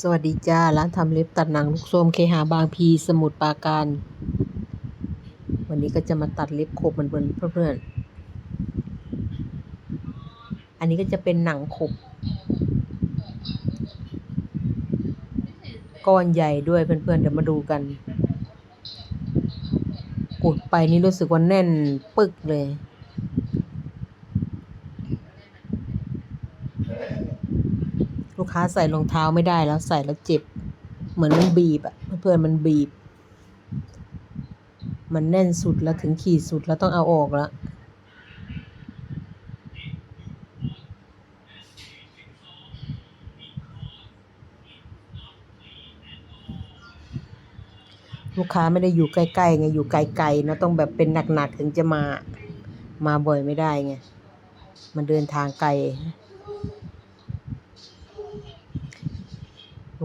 สวัสดีจ้า ร้านทำเล็บตัดหนังลูกส้มเคหาบางพีสมุทรปราการ วันนี้ก็จะมาตัดเล็บขบเหมือนเพื่อนๆอันนี้ก็จะเป็นหนังขบก้อนใหญ่ด้วยเพื่อนๆเดี๋ยวมาดูกันกดไปนี่รู้สึกว่าแน่นปึกเลย ลูกค้าใส่รองเท้าไม่ได้แล้วใส่แล้วเจ็บ เหมือนมันบีบอะเพื่อนมันบีบ มันแน่นสุดแล้วถึงขีดสุดแล้วต้องเอาออกแล้วลูกค้าไม่ได้อยู่ใกล้ๆไงอยู่ไกลๆเนอะต้องแบบเป็นหนักๆถึงจะมา มาบ่อยไม่ได้ไงมันเดินทางไกล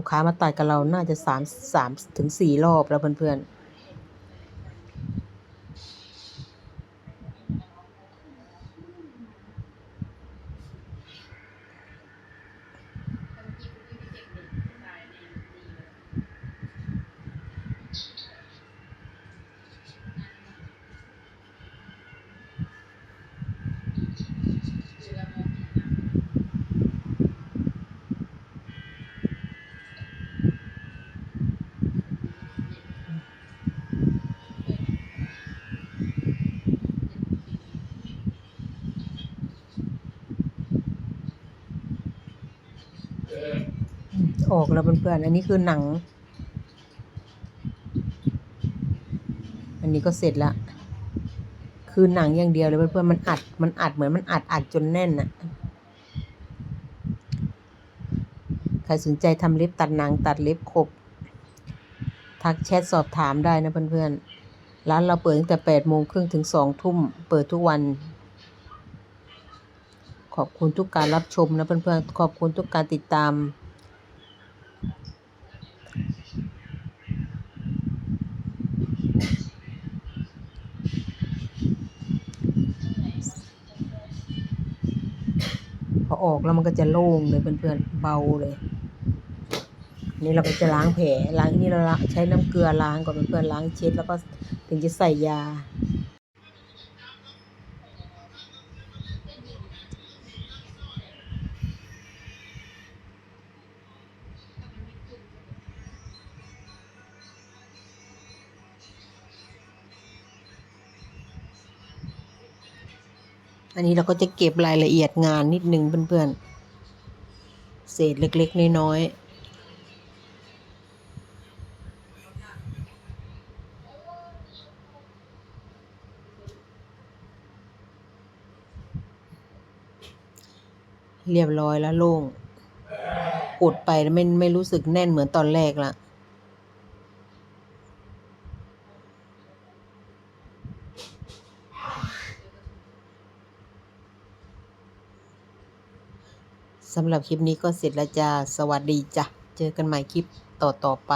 ลูกค้ามาตัดกับเราน่าจะสามสามถึงสี่รอบแล้วเพื่อนๆ ออกแล้วเพื่อนๆอันนี้คือหนัง อันนี้ก็เสร็จล้วคือหนังอย่างเดียวเลยเพื่อนๆมันอัด มันอัดเหมือนมันอัดอัดจนแน่นอะใครสนใจทำเล็บตัดหนังตัดเล็บขบ ทักแชทสอบถามได้นะเพื่อนๆร้านเราเปิดตั้งแต่แปดโมงครึ่งถึงสองทุ่ม เปิดทุกวัน ขอบคุณทุกการรับชมนะเพื่อนๆ ขอบคุณทุกการติดตาม พอออกแล้วมันก็จะโล่งเลยเพื่อนๆ เบาเลยนี่เราก็จะล้างแผลล้างนนี้เราใช้น้ำเกลือล้างก่อนเพื่อนๆล้างเช็ดแล้วก็ถึงจะใส่ยา อันนี้เราก็จะเก็บรายละเอียดงานนิดนึงเพื่อนๆ เศษเล็กๆ น้อยๆเรียบร้อยแล้วโล่งกดไปไม่ไม่รู้สึกแน่นเหมือนตอนแรกละ สำหรับคลิปนี้ก็เสร็จแล้วจ้า สวัสดีจ้ะ เจอกันใหม่คลิปต่อๆไป